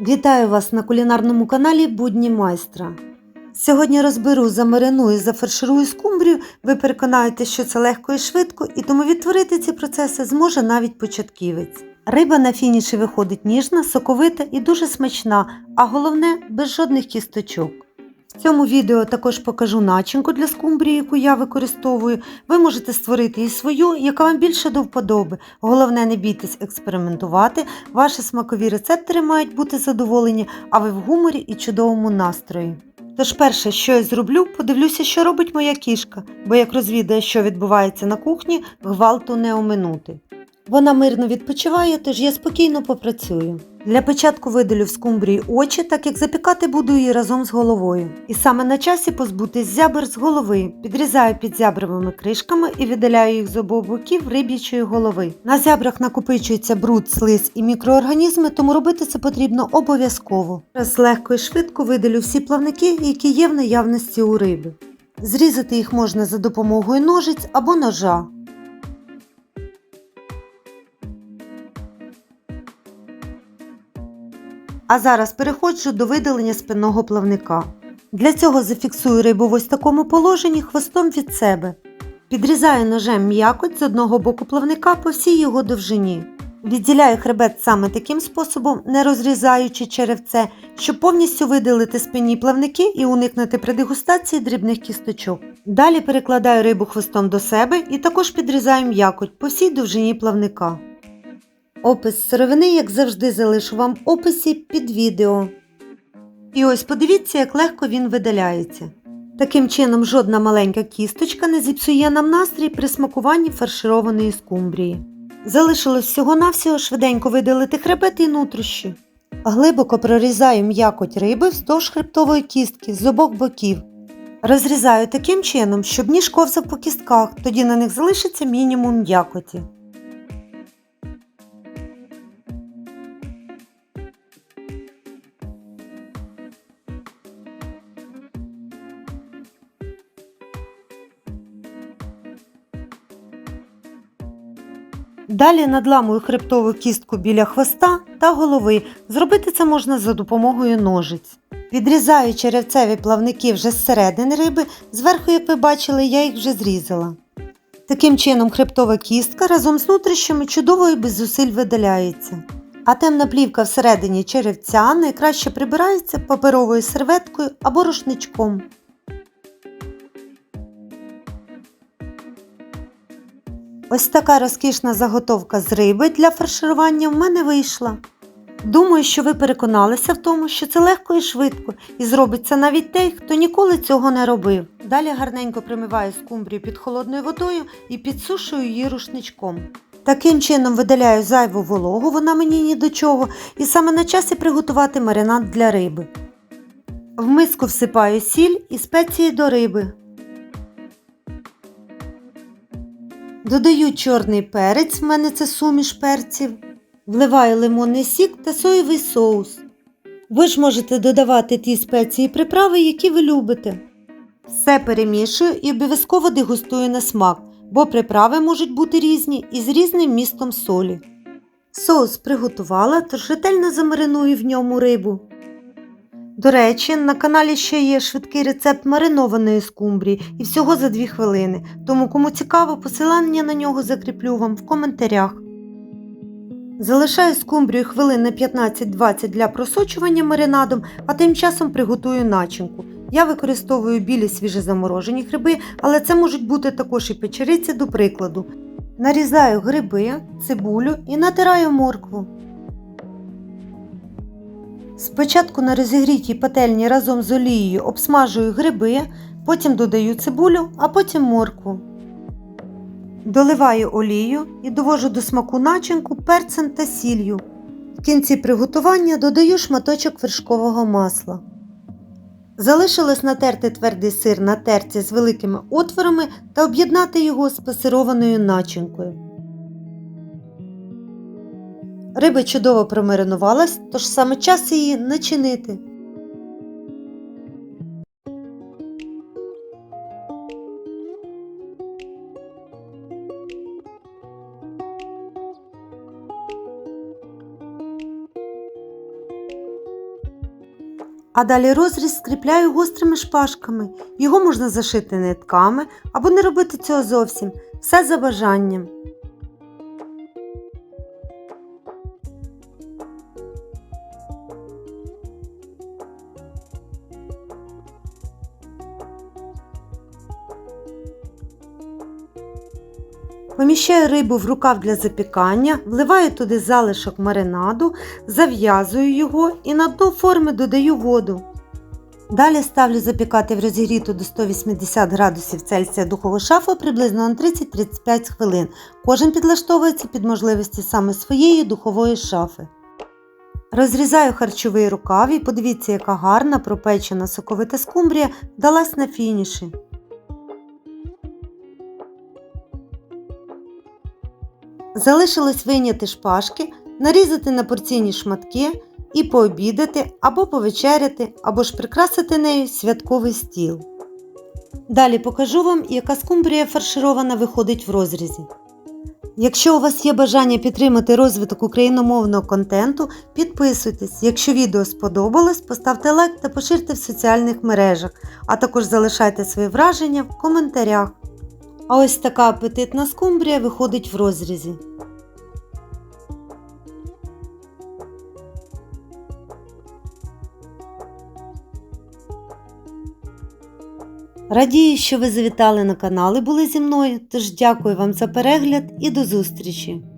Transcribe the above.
Вітаю вас на кулінарному каналі Будні майстра. Сьогодні розберу, замариную, зафарширую скумбрію. Ви переконаєте, що це легко і швидко, і тому відтворити ці процеси зможе навіть початківець. Риба на фініші виходить ніжна, соковита і дуже смачна, а головне без жодних кісточок. В цьому відео також покажу начинку для скумбрії, яку я використовую. Ви можете створити і свою, яка вам більше до вподоби. Головне, не бійтесь експериментувати. Ваші смакові рецептори мають бути задоволені, а ви в гуморі і чудовому настрої. Тож перше, що я зроблю, подивлюся, що робить моя кішка, бо як розвідає, що відбувається на кухні, гвалту не оминути. Вона мирно відпочиває, тож я спокійно попрацюю. Для початку видалю в скумбрії очі, так як запікати буду її разом з головою. І саме на часі позбутись зябр з голови. Підрізаю під зябровими кришками і видаляю їх з обох боків риб'ячої голови. На зябрах накопичується бруд, слиз і мікроорганізми, тому робити це потрібно обов'язково. Зараз легко і швидко видалю всі плавники, які є в наявності у риби. Зрізати їх можна за допомогою ножиць або ножа. А зараз переходжу до видалення спинного плавника. Для цього зафіксую рибу в ось такому положенні хвостом від себе. Підрізаю ножем м'якоть з одного боку плавника по всій його довжині. Відділяю хребет саме таким способом, не розрізаючи черевце, щоб повністю видалити спинні плавники і уникнути при дегустації дрібних кісточок. Далі перекладаю рибу хвостом до себе і також підрізаю м'якоть по всій довжині плавника. Опис сировини, як завжди, залишу вам в описі під відео. І ось подивіться, як легко він видаляється. Таким чином, жодна маленька кісточка не зіпсує нам настрій при смакуванні фаршированої скумбрії. Залишилось всього-навсього швиденько видалити хребет і нутрощі. Глибоко прорізаю м'якоть риби вздовж хребтової кістки з обох боків. Розрізаю таким чином, щоб ніж ковзав по кістках, тоді на них залишиться мінімум м'якоті. Далі надламую хребтову кістку біля хвоста та голови. Зробити це можна за допомогою ножиць. Відрізаю черевцеві плавники вже з середини риби, зверху, як ви бачили, я їх вже зрізала. Таким чином, хребтова кістка разом з нутрищами чудово і без зусиль видаляється. А темна плівка всередині черевця найкраще прибирається паперовою серветкою або рушничком. Ось така розкішна заготовка з риби для фарширування в мене вийшла. Думаю, що ви переконалися в тому, що це легко і швидко, і зробиться навіть той, хто ніколи цього не робив. Далі гарненько примиваю скумбрію під холодною водою і підсушую її рушничком. Таким чином видаляю зайву вологу, вона мені ні до чого, і саме на часі приготувати маринад для риби. В миску всипаю сіль і спеції до риби. Додаю чорний перець, в мене це суміш перців. Вливаю лимонний сік та соєвий соус. Ви ж можете додавати ті спеції і приправи, які ви любите. Все перемішую і обов'язково дегустую на смак, бо приправи можуть бути різні і з різним містом солі. Соус приготувала, тож замариную в ньому рибу. До речі, на каналі ще є швидкий рецепт маринованої скумбрії і всього за 2 хвилини, тому кому цікаво, посилання на нього закріплю вам в коментарях. Залишаю скумбрію хвилин на 15-20 для просочування маринадом, а тим часом приготую начинку. Я використовую білі свіжезаморожені гриби, але це можуть бути також і печериці до прикладу. Нарізаю гриби, цибулю і натираю моркву. Спочатку на розігрітій пательні разом з олією обсмажую гриби, потім додаю цибулю, а потім моркву. Доливаю олію і довожу до смаку начинку перцем та сіллю. В кінці приготування додаю шматочок вершкового масла. Залишилось натерти твердий сир на терці з великими отворами та об'єднати його з пасированою начинкою. Риба чудово промаринувалась, тож саме час її начинити. А далі розріз скріпляю гострими шпажками. Його можна зашити нитками або не робити цього зовсім. Все за бажанням. Поміщаю рибу в рукав для запікання, вливаю туди залишок маринаду, зав'язую його і на дно форми додаю воду. Далі ставлю запікати в розігріту до 180 градусів Цельсія духову шафу приблизно на 30-35 хвилин. Кожен підлаштовується під можливості саме своєї духової шафи. Розрізаю харчовий рукав і подивіться, яка гарна пропечена соковита скумбрія вдалась на фініші. Залишилось вийняти шпажки, нарізати на порційні шматки і пообідати або повечеряти, або ж прикрасити нею святковий стіл. Далі покажу вам, яка скумбрія фарширована виходить в розрізі. Якщо у вас є бажання підтримати розвиток україномовного контенту, підписуйтесь. Якщо відео сподобалось, поставте лайк та поширте в соціальних мережах, а також залишайте свої враження в коментарях. А ось така апетитна скумбрія виходить в розрізі. Радію, що ви завітали на канал і були зі мною, тож дякую вам за перегляд і до зустрічі!